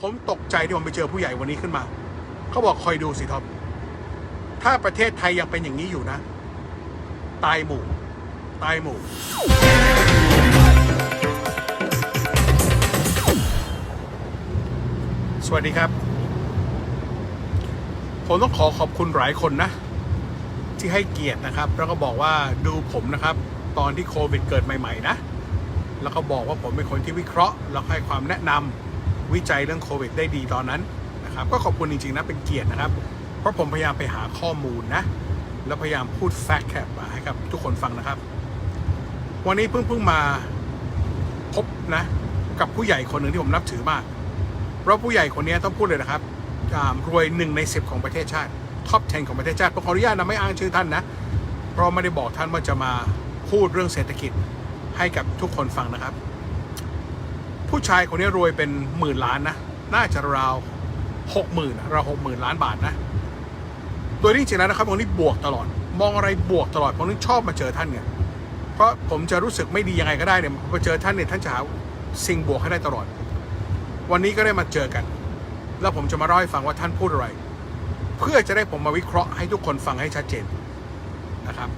ผมตกใจที่ผมไปเจอผู้ใหญ่วันนี้ขึ้นมา เขาบอกคอยดูสิท็อปถ้าประเทศไทยยังเป็นอย่างนี้อยู่นะ ตายหมู่ ตายหมู่ สวัสดีครับ ผมต้องขอขอบคุณหลายคนนะ ที่ให้เกียรตินะครับ แล้วก็บอกว่าดูผมนะครับ ตอนที่โควิดเกิดใหม่ ๆ นะ แล้วก็บอกว่าผมเป็นคนที่วิเคราะห์ แล้วให้ความแนะนำ วิจัยเรื่องโควิดได้ดีตอนนั้นนะครับก็ขอบคุณจริงๆนะเป็นเกียรตินะครับ เพราะผมพยายามไปหาข้อมูลนะแล้วพยายามพูดแฟกต์แคปมาให้กับทุกคนฟังนะครับ วันนี้เพิ่งเพิ่งมาพบนะกับผู้ใหญ่คนหนึ่งที่ผมนับถือมาก เพราะผู้ใหญ่คนนี้ต้องพูดเลยนะครับรวยหนึ่งในสิบของประเทศชาติท็อป 10 ของประเทศชาติผมขออนุญาตนะไม่อ้างชื่อท่านนะ เพราะไม่ได้บอกท่านว่าจะมาพูดเรื่องเศรษฐกิจให้กับทุกคนฟังนะครับ ผู้ชายคนนี้รวยเป็นหมื่นล้านนะ น่าจะราวหกหมื่นราวหกหมื่นล้านบาทนะ โดยที่จริงๆแล้วนะครับผมนี่บวกตลอด มองอะไรบวกตลอดผมนึกชอบมาเจอท่านเนี่ยเพราะผมจะรู้สึกไม่ดียังไงก็ได้เนี่ยพอเจอท่านเนี่ยท่านจะหาสิ่งบวกให้ได้ตลอด วันนี้ก็ได้มาเจอกัน แล้วผมจะมาเล่าให้ฟังว่าท่านพูดอะไร เพื่อจะได้ผมมาวิเคราะห์ให้ทุกคนฟังให้ชัดเจนนะครับ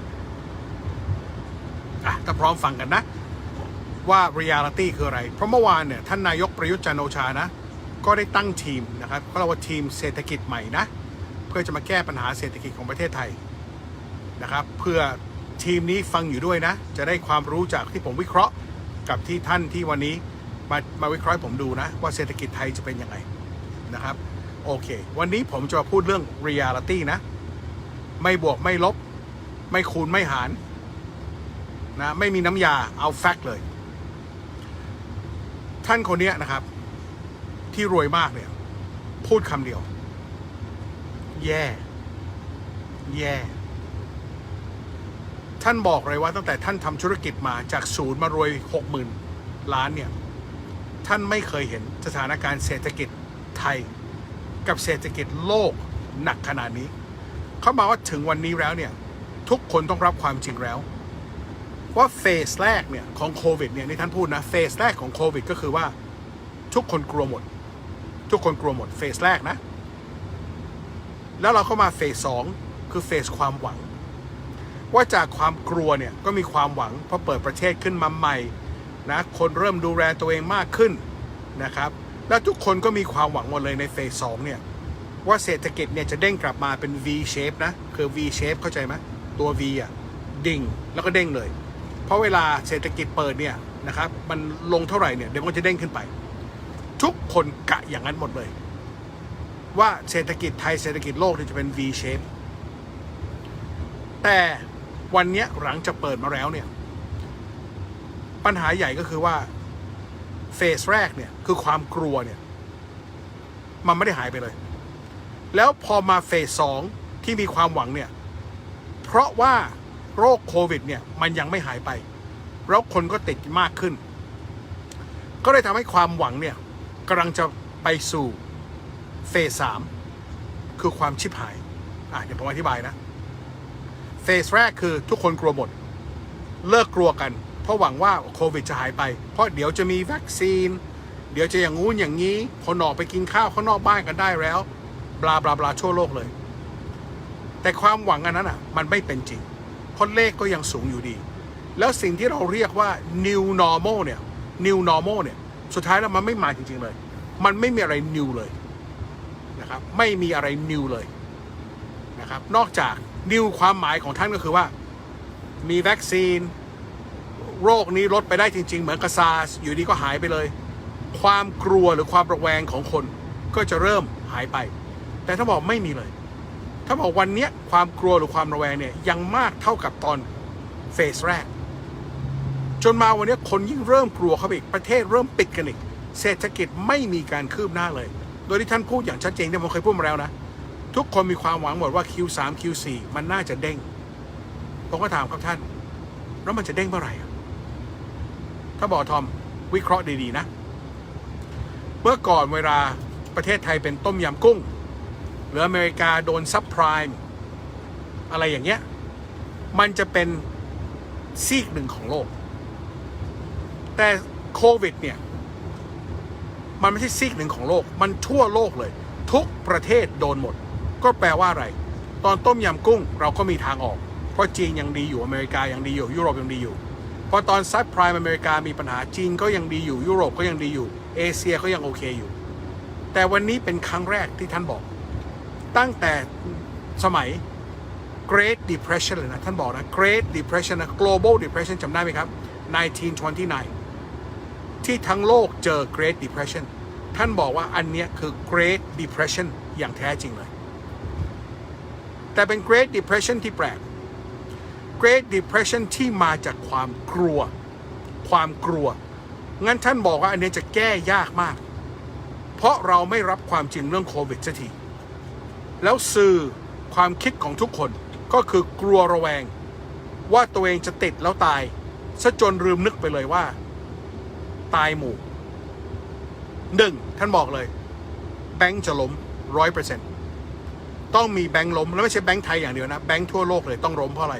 อะถ้าพร้อมฟังกันนะ ว่า reality คืออะไร เพราะเมื่อวานเนี่ยท่านนายกประยุทธ์จันโอชานะ ก็ได้ตั้งทีมนะครับก็เรียกว่าทีมเศรษฐกิจใหม่นะ เพื่อจะมาแก้ปัญหาเศรษฐกิจของประเทศไทยนะครับเพื่อทีมนี้ฟังอยู่ด้วยนะ จะได้ความรู้จากที่ผมวิเคราะห์กับที่ท่านที่วันนี้มามาวิเคราะห์ผมดูนะ ว่าเศรษฐกิจไทยจะเป็นยังไงนะครับโอเค วันนี้ผมจะมาพูดเรื่อง reality นะ ไม่บวกไม่ลบ ไม่คูณไม่หารนะไม่มีน้ำยาเอาแฟกต์เลย ท่านคนเนี้ยนะครับ ที่รวยมากเนี่ย พูดคำเดียว แย่แย่ท่านบอกเลยว่าตั้งแต่ท่านทำธุรกิจมาจากศูนย์มารวยหกหมื่นล้านเนี่ย ท่านไม่เคยเห็นสถานการณ์เศรษฐกิจไทย กับเศรษฐกิจโลกหนักขนาดนี้ เขามาว่าถึงวันนี้แล้วเนี่ย ทุกคนต้องรับความจริงแล้ว ว่าเฟสแรกเนี่ยของโควิดเนี่ยนี่ท่านพูดนะเฟสแรกของโควิดก็คือว่าทุกคนกลัวหมด ทุกคนกลัวหมดเฟสแรกนะ แล้วเราเข้ามาเฟสสองคือเฟสความหวัง ว่าจากความกลัวเนี่ยก็มีความหวังเพราะเปิดประเทศขึ้นมาใหม่นะคนเริ่มดูแลตัวเองมากขึ้นนะครับ แล้วทุกคนก็มีความหวังหมดเลยในเฟสสองเนี่ยว่าเศรษฐกิจเนี่ยจะเด้งกลับมาเป็น V shape นะ คือ V shape เข้าใจไหมตัว V อะดิ่งแล้วก็เด้งเลย เพราะเวลาเศรษฐกิจเปิดเนี่ยนะครับมันลงเท่าไหร่เนี่ยเดี๋ยวมันจะเด้งขึ้นไป ทุกคนกะอย่างนั้นหมดเลย ว่าเศรษฐกิจไทยเศรษฐกิจโลกจะเป็น V shape แต่วันนี้หลังจากเปิดมาแล้วเนี่ย ปัญหาใหญ่ก็คือว่าเฟสแรกเนี่ยคือความกลัวเนี่ย มันไม่ได้หายไปเลย แล้วพอมาเฟสสองที่มีความหวังเนี่ย เพราะว่า โรคโควิดเนี่ยมันยังไม่หายไป แล้วคนก็ติดมากขึ้น ก็เลยทำให้ความหวังเนี่ยกำลังจะไปสู่เฟสสามคือความชิบหาย อะเดี๋ยวผมอธิบายนะ เฟสแรกคือทุกคนกลัวหมด เลิกกลัวกัน เพราะหวังว่าโควิดจะหายไป เพราะเดี๋ยวจะมีวัคซีน เดี๋ยวจะอย่างงู้นอย่างนี้ คนออกไปกินข้าวข้างนอกบ้านกันได้แล้ว บลาบลาบลาทั่วโลกเลย แต่ความหวังอันนั้นอะ มันไม่เป็นจริง เพราะเลขก็ยังสูงอยู่ดี แล้วสิ่งที่เราเรียกว่า new normal เนี่ย new normal เนี่ย สุดท้ายแล้วมันไม่มาจริง ๆ เลย มันไม่มีอะไร new เลยนะครับ ไม่มีอะไร new เลยนะครับ นอกจาก new ความหมายของท่านก็คือว่า มีวัคซีน โรคนี้ลดไปได้จริง ๆ เหมือนกับซาร์สอยู่ดีก็หายไปเลย ความกลัวหรือความระแวงของคนก็จะเริ่มหายไป แต่ถ้าบอกไม่มีเลย ถ้าบอกวันนี้ความกลัวหรือความระแวงเนี่ยยังมากเท่ากับตอนเฟสแรก จนมาวันนี้คนยิ่งเริ่มกลัวเข้าไปอีกประเทศเริ่มปิดกันอีกเศรษฐกิจไม่มีการคืบหน้าเลย โดยที่ท่านพูดอย่างชัดเจนที่ผมเคยพูดมาแล้วนะ ทุกคนมีความหวังหมดว่า Q3 Q4 มันน่าจะเด้งผมก็ถามครับท่าน แล้วมันจะเด้งเมื่อไหร่อะถ้าบอกทอมวิเคราะห์ดีๆนะ เมื่อก่อนเวลาประเทศไทยเป็นต้มยำกุ้ง หรืออเมริกาโดนซับไพรม์อะไรอย่างเงี้ย มันจะเป็นซีกหนึ่งของโลก แต่โควิดเนี่ย มันไม่ใช่ซีกหนึ่งของโลก มันทั่วโลกเลย ทุกประเทศโดนหมด ก็แปลว่าอะไร ตอนต้มยำกุ้งเราก็มีทางออก เพราะจีนยังดีอยู่อเมริกายังดีอยู่ยุโรปยังดีอยู่พอตอนซับไพรม์อเมริกามีปัญหาจีนก็ยังดีอยู่ยุโรปก็ยังดีอยู่ เอเชียก็ยังโอเคอยู่ แต่วันนี้เป็นครั้งแรกที่ท่านบอก ตั้งแต่สมัย Great Depression เลยนะ ท่านบอกนะ Great Depression นะ Global Depression จำได้ไหมครับ 1929 ที่ทั้งโลกเจอ Great Depression ท่านบอกว่าอันเนี้ยคือ Great Depression อย่างแท้จริงเลย แต่เป็น Great Depression ที่แปลก Great Depression ที่มาจากความกลัว ความกลัว งั้นท่านบอกว่าอันนี้จะแก้ยากมาก เพราะเราไม่รับความจริงเรื่องโควิดสักที แล้วสื่อความคิดของทุกคนก็คือกลัวระแวง ว่าตัวเองจะติดแล้วตายซะจนลืมนึกไปเลยว่า ตายหมู่หนึ่งท่านบอกเลย แบงค์จะล้มร้อยเปอร์เซ็นต์ต้องมีแบงค์ล้ม แล้วไม่ใช่แบงค์ไทยอย่างเดียวนะ แบงค์ทั่วโลกเลยต้องล้มเพราะอะไร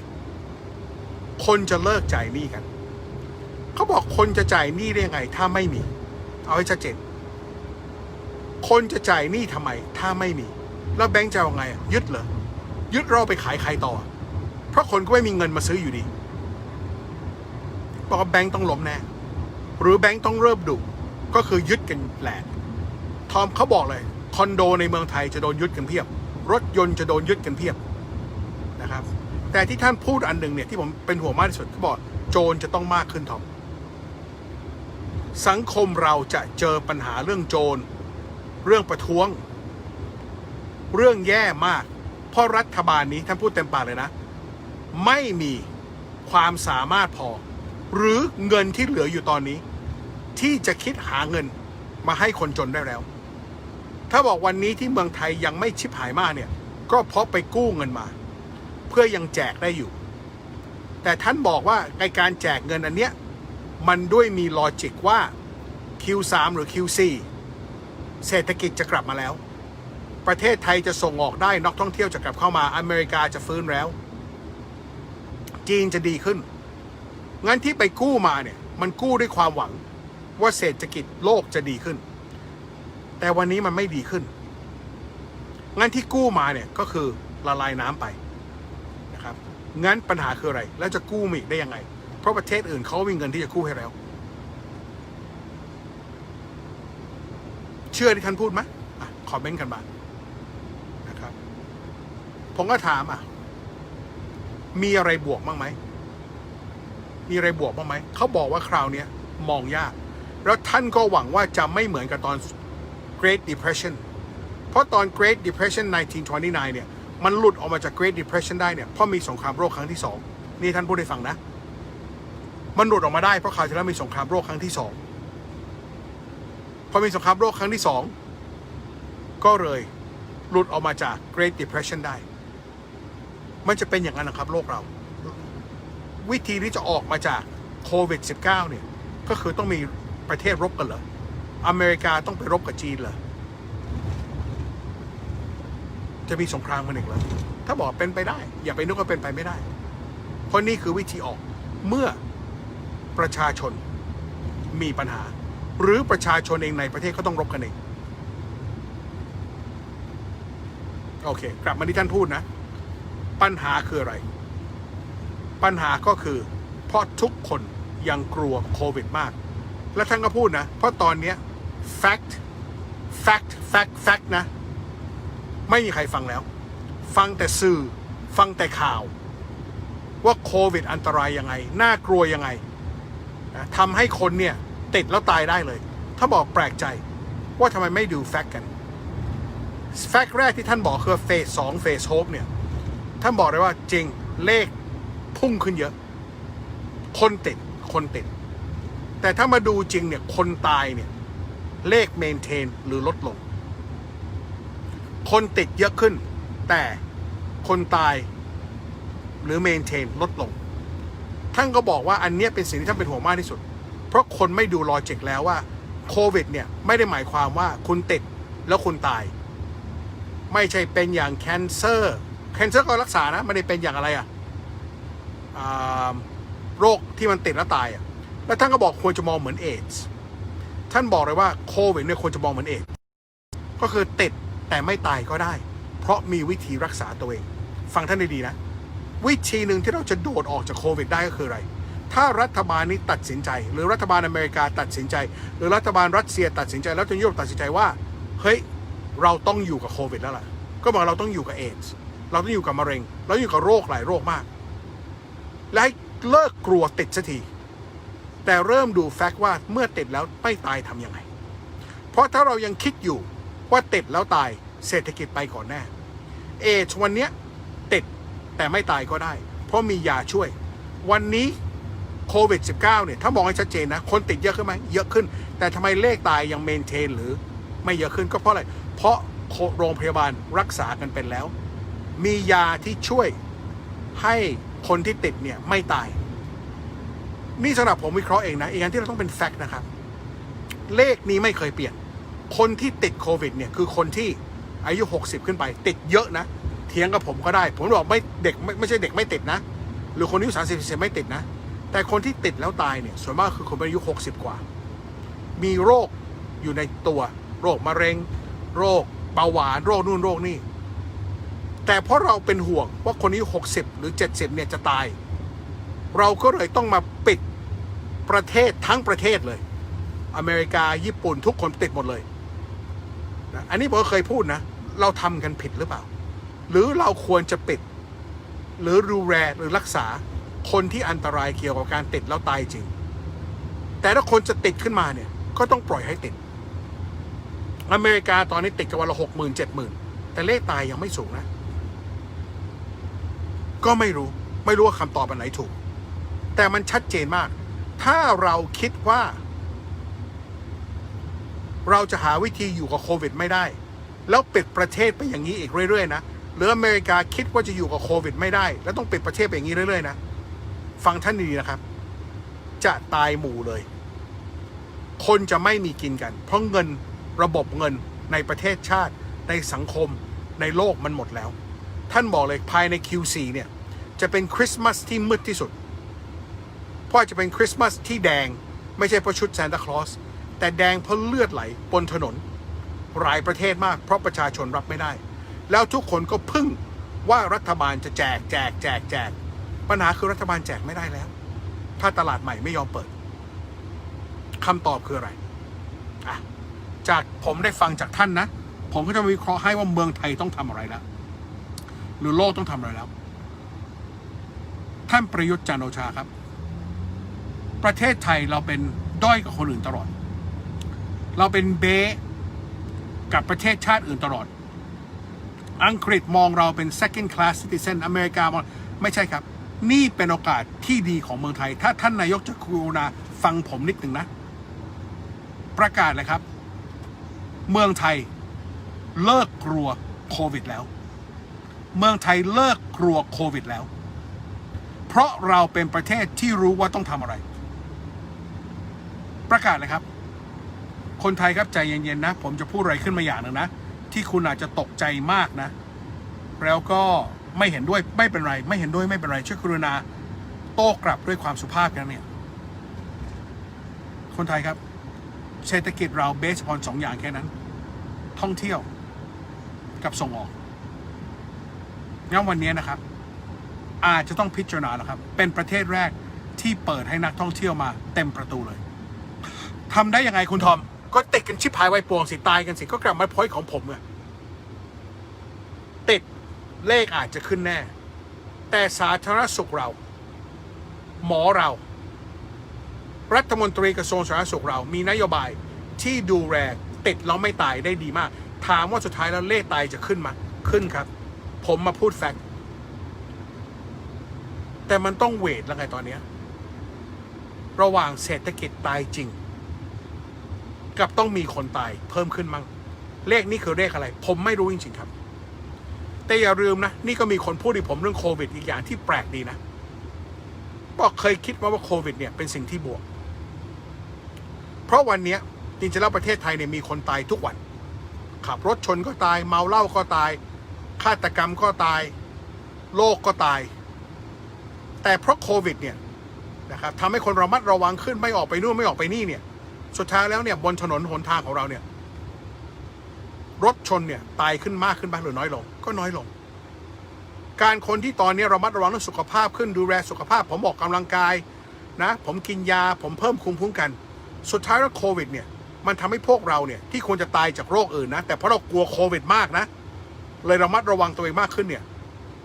คนจะเลิกจ่ายหนี้กัน เขาบอกคนจะจ่ายหนี้ได้ยังไง ถ้าไม่มี เอาให้ชัดเจนคนจะจ่ายหนี้ทำไม ถ้าไม่มี แล้วแบงค์จะเอาไง ยึดเหรอ ยึดเราไปขายใครต่อ เพราะคนก็ไม่มีเงินมาซื้ออยู่ดีบอกว่าแบงค์ต้องล้มแน่ หรือแบงค์ต้องเริ่มดุก็คือยึดกันแหละทอมเขาบอกเลย คอนโดในเมืองไทยจะโดนยึดกันเพียบ รถยนต์จะโดนยึดกันเพียบนะครับ แต่ที่ท่านพูดอันหนึ่งเนี่ยที่ผมเป็นห่วงมากที่สุดเขาบอกโจรจะต้องมากขึ้นทอมสังคมเราจะเจอปัญหาเรื่องโจร เรื่องประท้วง เรื่องแย่มาก เพราะรัฐบาลนี้ท่านพูดเต็มปากเลยนะ ไม่มีความสามารถพอ หรือเงินที่เหลืออยู่ตอนนี้ ที่จะคิดหาเงินมาให้คนจนได้แล้ว ถ้าบอกวันนี้ที่เมืองไทยยังไม่ชิบหายมากเนี่ย ก็เพราะไปกู้เงินมา เพื่อยังแจกได้อยู่ แต่ท่านบอกว่าในการแจกเงินอันเนี้ยมันด้วยมีลอจิกว่า Q3 หรือ Q4 เศรษฐกิจจะกลับมาแล้ว ประเทศไทยจะส่งออกได้นักท่องเที่ยวจะกลับเข้ามาอเมริกาจะฟื้นแล้ว จีนจะดีขึ้น งั้นที่ไปกู้มาเนี่ย มันกู้ด้วยความหวัง ว่าเศรษฐกิจโลกจะดีขึ้น แต่วันนี้มันไม่ดีขึ้น งั้นที่กู้มาเนี่ยก็คือละลายน้ำไปนะครับ งั้นปัญหาคืออะไร แล้วจะกู้มีได้ยังไง เพราะประเทศอื่นเขามีเงินที่จะกู้ให้แล้ว เชื่อที่ท่านพูดไหมอะคอมเมนต์กันมา ผมก็ถามอะ มีอะไรบวกบ้างไหม มีอะไรบวกบ้างไหม เขาบอกว่าคราวนี้มองยาก แล้วท่านก็หวังว่าจะไม่เหมือนกับตอน Great Depression เพราะตอน Great Depression 1929 เนี่ย มันหลุดออกมาจาก Great Depression ได้เนี่ย เพราะมีสงครามโลกครั้งที่สอง นี่ท่านพูดให้ฟังนะ มันหลุดออกมาได้เพราะคราวที่แล้วมีสงครามโลกครั้งที่สองพอมีสงครามโลกครั้งที่สองก็เลยหลุดออกมาจาก Great Depression ได้ มันจะเป็นอย่างนั้นนะครับโลกเรา วิธีที่จะออกมาจากโควิด -19 เนี่ย ก็คือต้องมีประเทศรบกันเหรอ อเมริกาต้องไปรบกับจีนเหรอ จะมีสงครามกันอีกเหรอ ถ้าบอกเป็นไปได้ อย่าไปนึกว่าเป็นไปไม่ได้ เพราะนี่คือวิธีออกเมื่อประชาชนมีปัญหา หรือประชาชนเองในประเทศก็ต้องรบกันเอง โอเค กลับมาที่ท่านพูดนะ ปัญหาคืออะไร ปัญหาก็คือ เพราะทุกคนยังกลัวโควิดมาก และท่านก็พูดนะ เพราะตอนนี้ fact fact fact fact นะ ไม่มีใครฟังแล้ว ฟังแต่สื่อ ฟังแต่ข่าว ว่าโควิดอันตรายยังไง น่ากลัวยังไงนะทำให้คนเนี่ย ติดแล้วตายได้เลย ถ้าบอกแปลกใจว่าทำไมไม่ดูแฟกต์กัน แฟกต์แรกที่ท่านบอกคือเฟสสองเฟสโฮปเนี่ย ท่านบอกเลยว่าจริงเลขพุ่งขึ้นเยอะ คนติดคนติด แต่ถ้ามาดูจริงเนี่ยคนตายเนี่ย เลขเมนเทนหรือลดลง คนติดเยอะขึ้น แต่คนตายหรือเมนเทนลดลง ท่านก็บอกว่าอันนี้เป็นสิ่งที่ท่านเป็นห่วงมากที่สุด เพราะคนไม่ดูลอจิกแล้วว่าโควิดเนี่ยไม่ได้หมายความว่าคุณติดแล้วคุณตาย ไม่ใช่เป็นอย่างแคนเซอร์ คนเซอร์ก็รักษานะไม่ได้เป็นอย่างอะไรอะอ่าโรคที่มันติดแล้วตายอะแล้วท่านก็บอกควรจะมองเหมือนเอดส์ท่านบอกเลยว่าโควิดเนี่ยควรจะมองเหมือนเอดส์ก็คือติดแต่ไม่ตายก็ได้ เพราะมีวิธีรักษาตัวเอง ฟังท่านดีๆนะ วิธีหนึ่งที่เราจะโดดออกจากโควิดได้ก็คืออะไร ถ้ารัฐบาลนี้ตัดสินใจ หรือรัฐบาลอเมริกาตัดสินใจ หรือรัฐบาลรัสเซียตัดสินใจ แล้วจนยุโรปตัดสินใจว่า เฮ้ย เราต้องอยู่กับโควิดแล้วล่ะ ก็บอกเราต้องอยู่กับเอดส์ เราต้องอยู่กับมะเร็ง เราอยู่กับโรคหลายโรคมาก และให้เลิกกลัวติดสักทีแต่เริ่มดูแฟกต์ว่าเมื่อติดแล้วไม่ตายทำยังไง เพราะถ้าเรายังคิดอยู่ว่าติดแล้วตายเศรษฐกิจไปก่อนแน่เอชวันเนี้ยติดแต่ไม่ตายก็ได้ เพราะมียาช่วย วันนี้โควิด -19 เนี่ยถ้ามองให้ชัดเจนนะ คนติดเยอะขึ้นไหมเยอะขึ้น แต่ทำไมเลขตายยังเมนเทนหรือไม่เยอะขึ้นก็เพราะอะไร เพราะโรงพยาบาลรักษากันเป็นแล้ว มียาที่ช่วยให้คนที่ติดเนี่ยไม่ตาย นี่สำหรับผมวิเคราะห์เองนะอีกอย่างที่เราต้องเป็นแฟกต์นะครับ เลขนี้ไม่เคยเปลี่ยน คนที่ติดโควิดเนี่ยคือคนที่อายุ 60 ขึ้นไป ติดเยอะนะ เถียงกับผมก็ได้ ผมบอกไม่เด็กไม่ไม่ใช่เด็กไม่ติดนะ หรือคนอายุ 30 40ไม่ติดนะ แต่คนที่ติดแล้วตายเนี่ยส่วนมากคือคนอายุ 60 กว่า มีโรคอยู่ในตัว โรคมะเร็ง โรคเบาหวานโรคนู่นโรคนี่ แต่เพราะเราเป็นห่วงว่าคนอายุ60 หรือ 70 เนี่ยจะตาย เราก็เลยต้องมาปิดประเทศทั้งประเทศเลย อเมริกาญี่ปุ่นทุกคนติดหมดเลยนะอันนี้ผมเคยพูดนะ เราทำกันผิดหรือเปล่า หรือเราควรจะปิด หรือดูแลหรือรักษาคนที่อันตรายเกี่ยวกับการติดแล้วตายจริง แต่ถ้าคนจะติดขึ้นมาเนี่ย ก็ต้องปล่อยให้ติด อเมริกาตอนนี้ติดกันวันละหกหมื่นเจ็ดหมื่นแต่เลขตายยังไม่สูงนะ ก็ไม่รู้ไม่รู้ว่าคำตอบอันไหนถูก แต่มันชัดเจนมาก ถ้าเราคิดว่า เราจะหาวิธีอยู่กับโควิดไม่ได้ แล้วปิดประเทศไปอย่างนี้อีกเรื่อยๆนะหรืออเมริกาคิดว่าจะอยู่กับโควิดไม่ได้ แล้วต้องปิดประเทศไปอย่างนี้เรื่อยๆนะฟังท่านดีๆนะครับ จะตายหมู่เลย คนจะไม่มีกินกัน เพราะเงินระบบเงินในประเทศชาติในสังคมในโลกมันหมดแล้ว ท่านบอกเลยภายใน Q4 เนี่ย จะเป็นคริสต์มาสที่มืดที่สุด เพราะจจะเป็นคริสต์มาสที่แดงไม่ใช่เพราะชุดซานตาคลอสแต่แดงเพราะเลือดไหลบนถนน หลายประเทศมากเพราะประชาชนรับไม่ได้ แล้วทุกคนก็พึ่งว่ารัฐบาลจะแจกแจกแจกแจก ปัญหาคือรัฐบาลแจกไม่ได้แล้ว ถ้าตลาดใหม่ไม่ยอมเปิดคำตอบคืออะไรอะจากผมได้ฟังจากท่านนะ ผมก็จะวิเคราะห์ให้ว่าเมืองไทยต้องทำอะไรแล้ว หรือโลกต้องทำอะไรแล้ว ท่านประยุทธ์จันโอชาครับ ประเทศไทยเราเป็นด้อยกับคนอื่นตลอด เราเป็นเบสกับประเทศชาติอื่นตลอด อังกฤษมองเราเป็น second class citizen อเมริกามองไม่ใช่ครับ นี่เป็นโอกาสที่ดีของเมืองไทย ถ้าท่านนายกจะกรุณาฟังผมนิดหนึ่งนะ ประกาศเลยครับ เมืองไทยเลิกกลัวโควิดแล้ว เมืองไทยเลิกกลัวโควิดแล้ว เพราะเราเป็นประเทศที่รู้ว่าต้องทำอะไร ประกาศเลยครับ คนไทยครับใจเย็นๆนะ ผมจะพูดอะไรขึ้นมาอย่างหนึ่งนะ ที่คุณอาจจะตกใจมากนะ แล้วก็ไม่เห็นด้วยไม่เป็นไร ไม่เห็นด้วยไม่เป็นไรช่วยกรุณา โต้กลับด้วยความสุภาพกันเนี่ยคนไทยครับ เศรษฐกิจเราเบสพอนสองอย่างแค่นั้น ท่องเที่ยวกับส่งออก งั้นวันนี้นะครับ อาจจะต้องพิจารณาแล้วครับ เป็นประเทศแรกที่เปิดให้นักท่องเที่ยวมาเต็มประตูเลยทำได้ยังไงคุณทอม ก็ติดกันชิบหายไวปวงสิตายกันสิก็กลับมาพอยต์ของผมไงติดเลขอาจจะขึ้นแน่ แต่สาธารณสุขเรา หมอเรา รัฐมนตรีกระทรวงสาธารณสุขเรามีนโยบายที่ดูแลติดแล้วไม่ตายได้ดีมาก ถามว่าสุดท้ายแล้วเลขตายจะขึ้นมาขึ้นครับ ผมมาพูดแฟกต์แต่มันต้องเวทแล้วไงตอนนี้ ระหว่างเศรษฐกิจตายจริง กับต้องมีคนตาย เพิ่มขึ้นมั้งเลขนี้คือเลขอะไร ผมไม่รู้จริงๆครับ แต่อย่าลืมนะ นี่ก็มีคนพูดที่ผมเรื่องโควิด อีกอย่างที่แปลกดีนะบอกเคยคิดว่าว่าโควิด เนี่ยเป็นสิ่งที่บวก เพราะวันนี้จริงๆแล้วประเทศไทยเนี่ยมีคนตายทุกวันขับรถชนก็ตาย เมาเหล้าก็ตาย ฆาตกรรมก็ตาย โรคก็ตาย แต่เพราะโควิดเนี่ยนะครับทำให้คนระมัดระวังขึ้นไม่ออกไปนู่นไม่ออกไปนี่เนี่ย สุดท้ายแล้วเนี่ยบนถนนหนทางของเราเนี่ย รถชนเนี่ยตายขึ้นมากขึ้นบ้างหรือน้อยลง ก็น้อยลง การคนที่ตอนนี้เรามัดระวังเรื่องสุขภาพขึ้นดูแลสุขภาพ ผมออกกำลังกายนะ ผมกินยาผมเพิ่มภูมิคุ้มกัน สุดท้ายแล้วโควิดเนี่ยมันทำให้พวกเราเนี่ยที่ควรจะตายจากโรคอื่นนะ แต่เพราะเรากลัวโควิดมากนะ เลยระมัดระวังตัวเองมากขึ้นเนี่ย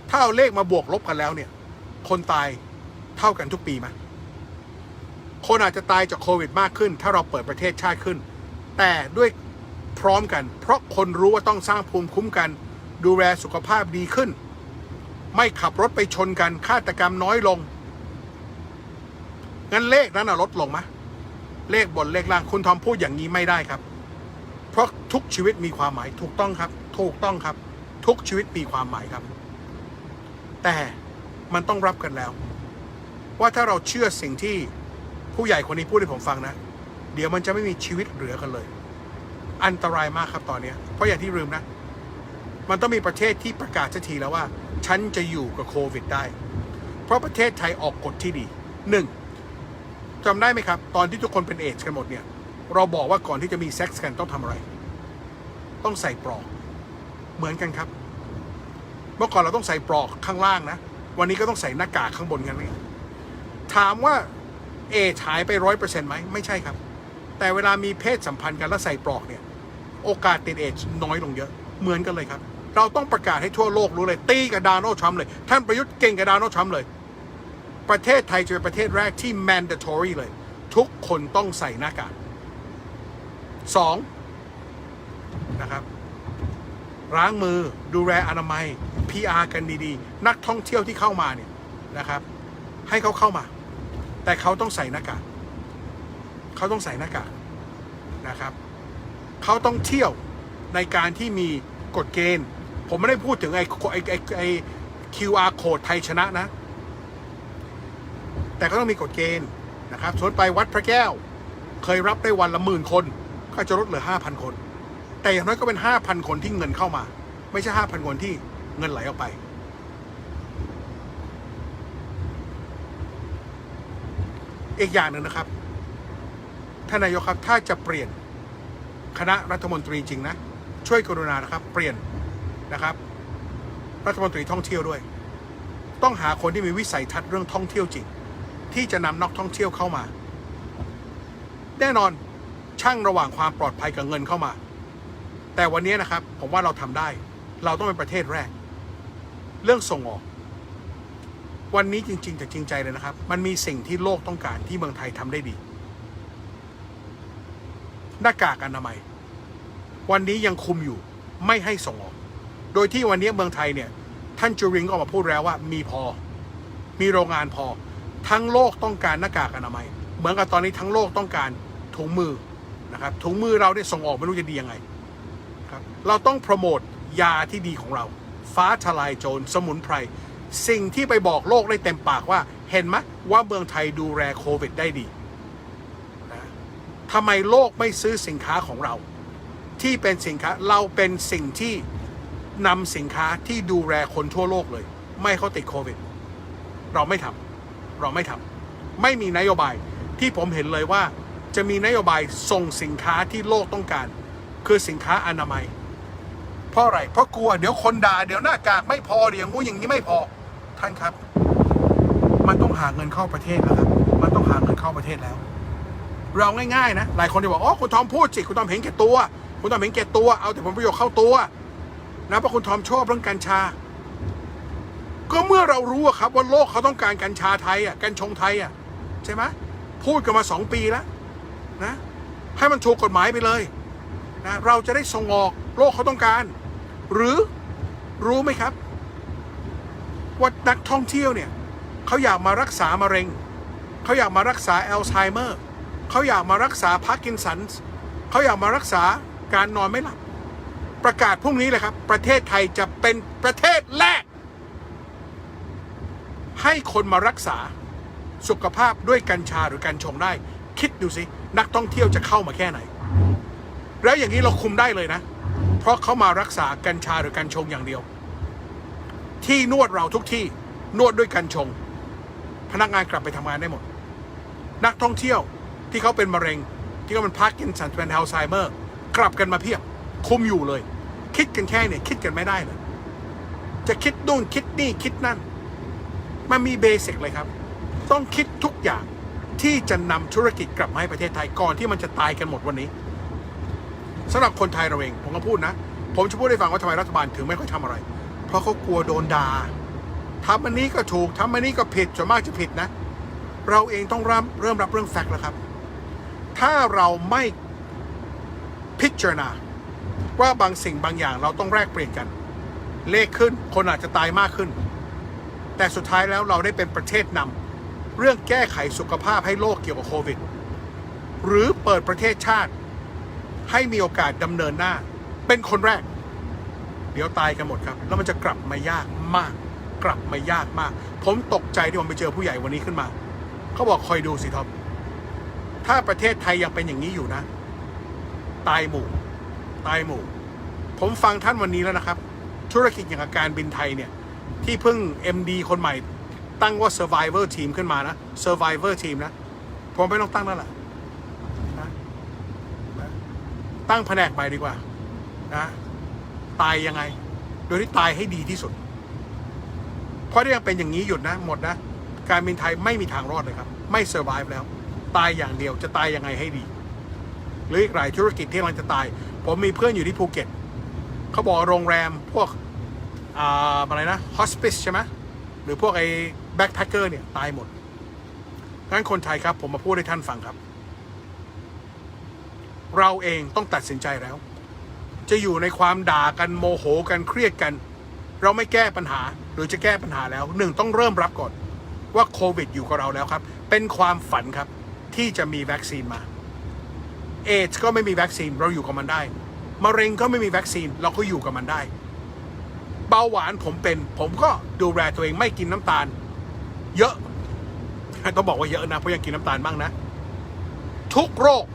ถ้าเอาเลขมาบวกลบกันแล้วเนี่ย คนตายเท่ากันทุกปีไหมคนอาจจะตายจากโควิดมากขึ้น ถ้าเราเปิดประเทศชาติขึ้น แต่ด้วยพร้อมกัน เพราะคนรู้ว่าต้องสร้างภูมิคุ้มกัน ดูแลสุขภาพดีขึ้น ไม่ขับรถไปชนกันฆาตกรรมน้อยลง งั้นเลขนั้นนะลดลงไหมเลขบนเลขล่างคุณทอมพูดอย่างนี้ไม่ได้ครับ เพราะทุกชีวิตมีความหมายถูกต้องครับ ถูกต้องครับ ทุกชีวิตมีความหมายครับ แต่มันต้องรับกันแล้ว ว่าถ้าเราเชื่อสิ่งที่ผู้ใหญ่คนนี้พูดให้ผมฟังนะ เดี๋ยวมันจะไม่มีชีวิตเหลือกันเลย อันตรายมากครับตอนนี้เพราะอย่างที่ลืมนะ มันต้องมีประเทศที่ประกาศสักทีแล้วว่า ฉันจะอยู่กับโควิดได้ เพราะประเทศไทยออกกฎที่ดีหนึ่งจำได้ไหมครับ ตอนที่ทุกคนเป็นเอชกันหมดเนี่ย เราบอกว่าก่อนที่จะมีเซ็กส์กันต้องทำอะไร ต้องใส่ปลอก เหมือนกันครับ เมื่อก่อนเราต้องใส่ปลอกข้างล่างนะ วันนี้ก็ต้องใส่หน้ากากข้างบนกันไหมถามว่าเอชหายไปร้อยเปอร์เซ็นต์ไหมไม่ใช่ครับ แต่เวลามีเพศสัมพันธ์กันแล้วใส่ปลอกเนี่ย โอกาสติดเอชน้อยลงเยอะ เหมือนกันเลยครับ เราต้องประกาศให้ทั่วโลกรู้เลย ตีกับดาโนลด์ทรัมป์เลย ท่านประยุทธ์เก่งกับดาโนลด์ทรัมป์เลย ประเทศไทยจะเป็นประเทศแรกที่ mandatory เลย ทุกคนต้องใส่หน้ากากสองนะครับ ล้างมือดูแลอนามัย PR กันดีๆ นักท่องเที่ยวที่เข้ามาเนี่ยนะครับ ให้เขาเข้ามา แต่เขาต้องใส่หน้ากากเขาต้องใส่หน้ากากนะครับเขาต้องเที่ยวในการที่มีกฎเกณฑ์ ผมไม่ได้พูดถึงไอ้ไอ้ไอ้ไอ้ QR code ไทยชนะนะ แต่ก็ต้องมีกฎเกณฑ์นะครับสมมติไปวัดพระแก้ว เคยรับได้วันละหมื่นคน ก็จะลดเหลือห้าพันคน แต่อย่างน้อยก็เป็นห้าพันคนที่เงินเข้ามา ไม่ใช่ห้าพันคนที่เงินไหลออกไป อีกอย่างหนึ่งนะครับท่านนายกครับถ้าจะเปลี่ยนคณะรัฐมนตรีจริงนะ ช่วยกรุณานะครับ เปลี่ยนนะครับ รัฐมนตรีท่องเที่ยวด้วย ต้องหาคนที่มีวิสัยทัศน์เรื่องท่องเที่ยวจริง ที่จะนำนักท่องเที่ยวเข้ามา แน่นอนช่างระหว่างความปลอดภัยกับเงินเข้ามา แต่วันนี้นะครับ ผมว่าเราทำได้ เราต้องเป็นประเทศแรก เรื่องส่งออก วันนี้จริง ๆ จากจริงใจเลยนะครับ มันมีสิ่งที่โลกต้องการที่เมืองไทยทำได้ดี หน้ากากอนามัย วันนี้ยังคุมอยู่ ไม่ให้ส่งออก โดยที่วันนี้เมืองไทยเนี่ย ท่านจูริงก็ออกมาพูดแล้วว่า มีพอ มีโรงงานพอ ทั้งโลกต้องการหน้ากากอนามัย เหมือนกับตอนนี้ทั้งโลกต้องการถุงมือนะครับถุงมือเราเนี่ยส่งออกไม่รู้จะดียังไง เราต้องโปรโมทยาที่ดีของเรา ฟ้าทลายโจรสมุนไพร สิ่งที่ไปบอกโลกได้เต็มปากว่า เห็นไหมว่าเมืองไทยดูแลโควิดได้ดีนะทำไมโลกไม่ซื้อสินค้าของเรา ที่เป็นสินค้าเราเป็นสิ่งที่นำสินค้าที่ดูแลคนทั่วโลกเลย ไม่เขาติดโควิด เราไม่ทำเราไม่ทำไม่มีนโยบายที่ผมเห็นเลยว่า จะมีนโยบายส่งสินค้าที่โลกต้องการ คือสินค้าอนามัย ราะอะไร เพราะกลัวเดี๋ยวคนด่าเดี๋ยวหน้ากากไม่พอเดี๋ยวงูอย่างนี้ไม่พอ ท่านครับ มันต้องหาเงินเข้าประเทศแล้วครับ มันต้องหาเงินเข้าประเทศแล้ว เราง่ายๆนะหลายคนจะบอกอ๋อคุณทอมพูดสิคุณทอมเห็นแก่ตัว คุณทอมเห็นแก่ตัวเอาแต่ผลประโยชน์เข้าตัวนะเพราะคุณทอมชอบเรื่องกัญชา ก็เมื่อเรารู้ครับว่าโลกเขาต้องการกัญชาไทยอะกัญชงไทยอะใช่ไหมพูดกันมาสองปีแล้วนะให้มันถูกกฎหมายไปเลยนะเราจะได้ส่งออกโลกเขาต้องการ หรือรู้ไหมครับ ว่านักท่องเที่ยวเนี่ยเขาอยากมารักษามะเร็ง เขาอยากมารักษาอัลไซเมอร์เขาอยากมารักษาพาร์กินสันส์เขาอยากมารักษาการนอนไม่หลับ ประกาศพรุ่งนี้เลยครับ ประเทศไทยจะเป็นประเทศแรก ให้คนมารักษาสุขภาพด้วยกัญชาหรือกัญชงได้ คิดดูสิ นักท่องเที่ยวจะเข้ามาแค่ไหน แล้วอย่างนี้เราคุมได้เลยนะ เพราะเขามารักษากัญชาหรือกัญชงอย่างเดียว ที่นวดเราทุกที่นวดด้วยกัญชง พนักงานกลับไปทำงานได้หมด นักท่องเที่ยวที่เขาเป็นมะเร็ง ที่ว่ามันพาร์กินสันเป็นอัลไซเมอร์ กลับกันมาเพียบ คุมอยู่เลย คิดกันแค่เนี่ยคิดกันไม่ได้เลย จะคิดนู่นคิดนี่คิดนั่น มันมีเบสิกเลยครับ ต้องคิดทุกอย่างที่จะนำธุรกิจกลับมาให้ประเทศไทยก่อนที่มันจะตายกันหมดวันนี้ สำหรับคนไทยเราเอง ผมก็พูดนะ ผมจะพูดให้ฟังว่าทำไมรัฐบาลถึงไม่ค่อยทำอะไร เพราะเขากลัวโดนด่าทำอันนี้ก็ถูกทำอันนี้ก็ผิดส่วนมากจะผิดนะ เราเองต้องเริ่มเริ่มรับเรื่องแฟกต์แล้วครับ ถ้าเราไม่พิจารณาว่าบางสิ่งบางอย่างเราต้องแลกเปลี่ยนกัน เลขขึ้นคนอาจจะตายมากขึ้น แต่สุดท้ายแล้วเราได้เป็นประเทศนำเรื่องแก้ไขสุขภาพให้โลกเกี่ยวกับโควิด หรือเปิดประเทศชาติ ให้มีโอกาสดำเนินหน้า เป็นคนแรก เดี๋ยวตายกันหมดครับ แล้วมันจะกลับมายากมาก กลับมายากมาก ผมตกใจที่ผมไปเจอผู้ใหญ่วันนี้ขึ้นมา เขาบอกคอยดูสิท็อปถ้าประเทศไทยยังเป็นอย่างนี้อยู่นะ ตายหมู่ ตายหมู่ ผมฟังท่านวันนี้แล้วนะครับ ธุรกิจอย่างการบินไทยเนี่ย ที่เพิ่ง MD คนใหม่ตั้งว่า Survivor Team ขึ้นมานะ Survivor Team นะ ผมไม่ต้องตั้งแล้วล่ะนะ ตั้งแผนกใหม่ดีกว่านะตายยังไง โดยที่ตายให้ดีที่สุด เพราะถ้ายังเป็นอย่างนี้หยุดนะ หมดนะ การบินไทยไม่มีทางรอดเลยครับ ไม่เซอร์ไ e แล้ว ตายอย่างเดียวจะตายยังไงให้ดี หรืออีกหลายธุรกิจที่กำลังจะตาย ผมมีเพื่อนอยู่ที่ภูเก็ตเขาบอกโรงแรมพวกออะไรนะฮอสปิสใช่ไหมหรือพวกไอ้แบ็คแพคเกอร์เนี่ยตายหมดงั้นคนไทยครับผมมาพูดให้ท่านฟังครับ เราเองต้องตัดสินใจแล้ว จะอยู่ในความด่ากันโมโหกันเครียดกัน เราไม่แก้ปัญหาหรือจะแก้ปัญหาแล้วหนึ่งต้องเริ่มรับก่อนว่าโควิดอยู่กับเราแล้วครับ เป็นความฝันครับที่จะมีวัคซีนมาเอชก็ไม่มีวัคซีนเราอยู่กับมันได้มะเร็งก็ไม่มีวัคซีนเราก็อยู่กับมันได้ เบาหวานผมเป็น ผมก็ดูแลตัวเองไม่กินน้ำตาล เยอะต้องบอกว่าเยอะนะเพราะยังกินน้ำตาลบ้างนะ ทุกโรค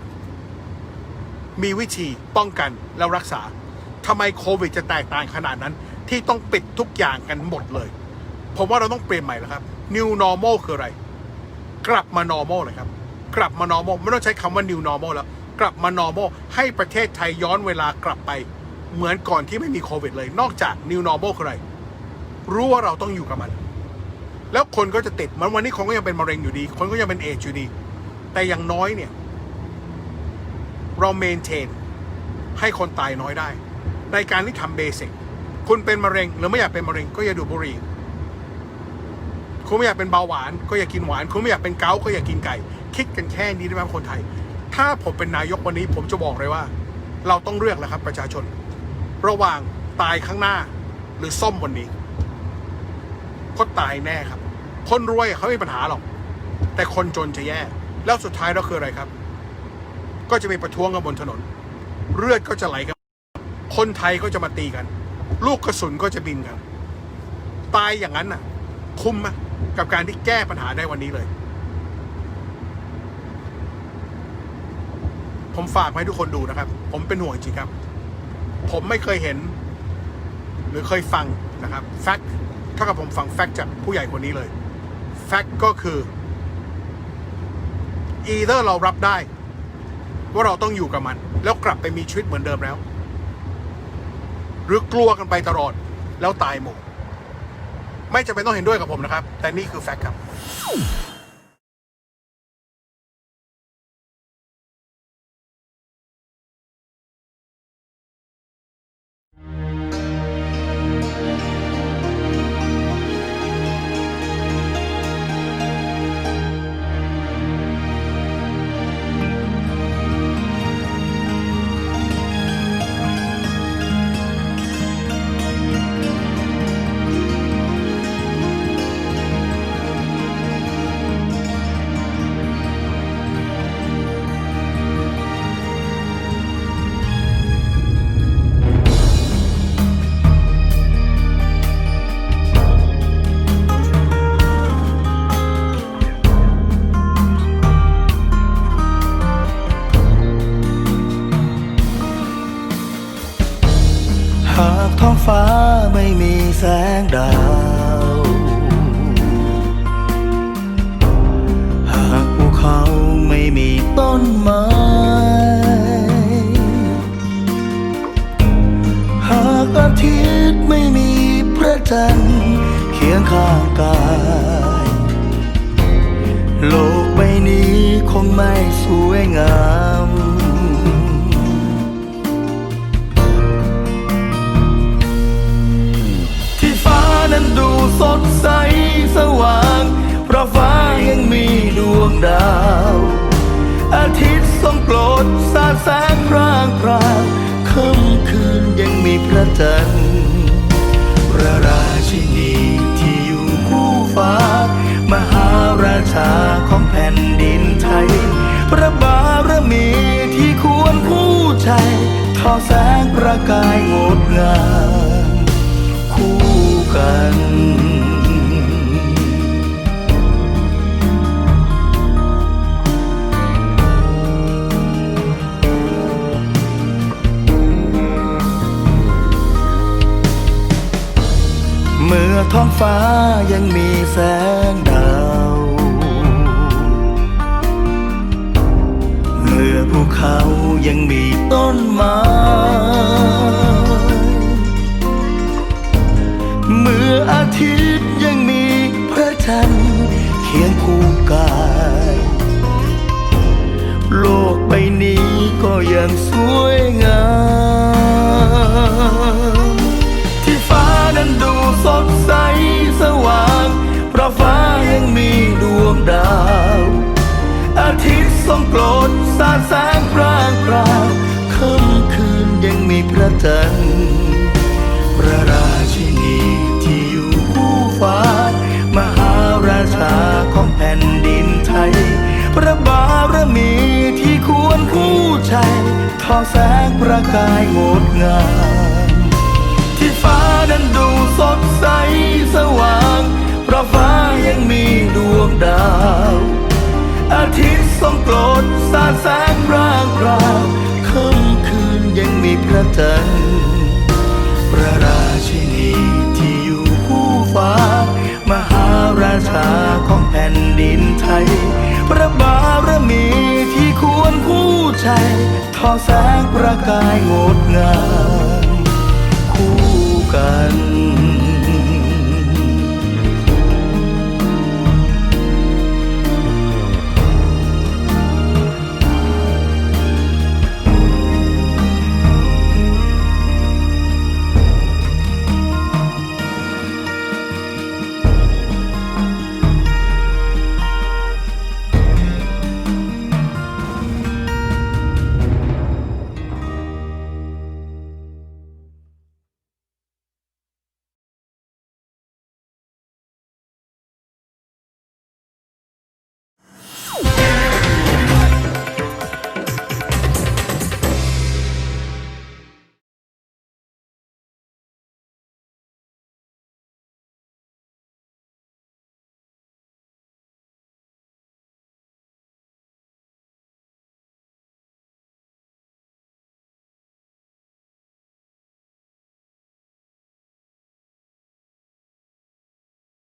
มีวิธีป้องกันแล้วรักษาทำไมโควิดจะแตกต่างขนาดนั้น ที่ต้องปิดทุกอย่างกันหมดเลย ผมว่าเราต้องเปลี่ยนใหม่แล้วครับ new normal คืออะไร กลับมา normal เลยครับ กลับมา normal ไม่ต้องใช้คำว่า new normal แล้ว กลับมา normal ให้ประเทศไทยย้อนเวลากลับไป เหมือนก่อนที่ไม่มีโควิดเลย นอกจาก new normal คืออะไร รู้ว่าเราต้องอยู่กับมัน แล้วคนก็จะติดมือนวันนี้คนก็ยังเป็นมะเร็งอยู่ดี คนก็ยังเป็นเอดส์อยู่ดี แต่อย่างน้อยเนี่ย เราเมนเทนให้คนตายน้อยได้ ในการที่ทำเบสิกคุณเป็นมะเร็งหรือไม่อยากเป็นมะเร็งก็อย่าดูบุหรี่คุณไม่อยากเป็นเบาหวาน ก็อย่ากินหวาน คุณไม่อยากเป็นเกาต์ก็อย่ากินไก่ คิดกันแค่นี้ได้ไหมคนไทย ถ้าผมเป็นนายกวันนี้ ผมจะบอกเลยว่า เราต้องเลือกแล้วครับประชาชน ระหว่างตายข้างหน้าหรือส้มวันนี้ก็ตายแน่ครับ คนรวยเขาไม่มีปัญหาหรอก แต่คนจนจะแย่ แล้วสุดท้ายแล้วคืออะไรครับ ก็จะมีประท้วงกันบนถนน เลือดก็จะไหลกัน คนไทยก็จะมาตีกัน ลูกกระสุนก็จะบินกัน ตายอย่างนั้นน่ะ คุ้มไหมกับการที่แก้ปัญหาได้วันนี้เลย ผมฝากให้ทุกคนดูนะครับ ผมเป็นห่วงจริงครับ ผมไม่เคยเห็น หรือเคยฟังนะครับแฟกต์เท่ากับผมฟังแฟกต์จากผู้ใหญ่คนนี้เลยแฟกต์ก็คือ either เรารับได้ ว่าเราต้องอยู่กับมัน แล้วกลับไปมีชีวิตเหมือนเดิมแล้ว หรือกลัวกันไปตลอดแล้วตายหมดไม่จำเป็นต้องเห็นด้วยกับผมนะครับ แต่นี่คือแฟกต์ครับากอาทิตย์ไม่มีพระจันทร์เคียงข้างกาย โลกใบนี้คงไม่สวยงามที่ฟ้านั้นดูสดใสสว่าง เพราะฟ้ายังมีดวงดาว อาทิตย์ทรงโปรดสาดแสงพรางพรางค่ำคืนยังมี พระจันทร์พระราชินีที่อยู่คู่ฟ้า มหาราชาของแผ่นดินไทย พระบารมีที่ควรผู้ใจทอแสงประกายงดงามคู่กัน ท้องฟ้ายังมีแสงดาว เมื่อภูเขายังมีต้นไม้ เมื่ออาทิตย์ยังมีพระจันทร์เคียงคู่กาย โลกใบนี้ก็ยังสวยงาม ที่ฟ้านั้นดูสด งมีดวงดาว อาทิตย์ทรงโปรดสาดแสงพร่างพรางค่ำคืนยังมีพระจันทร์พระราชินีที่อยู่คู่ฟ้ามหาราชาของแผ่นดินไทย พระบารมีที่ควรคู่ใจทอแสงประกายงดงามที่ฟ้านั้นดูสดใสสว่าง ดาว อาทิตย์ทรงโปรดสาดแสงร่างรางค่ำคืนยังมีพระจันทร์พระราชินีที่อยู่คู่ฟ้า มหาราชาของแผ่นดินไทย พระบารมีที่ควรคู่ใจทอแสงประกายงดงามคู่กัน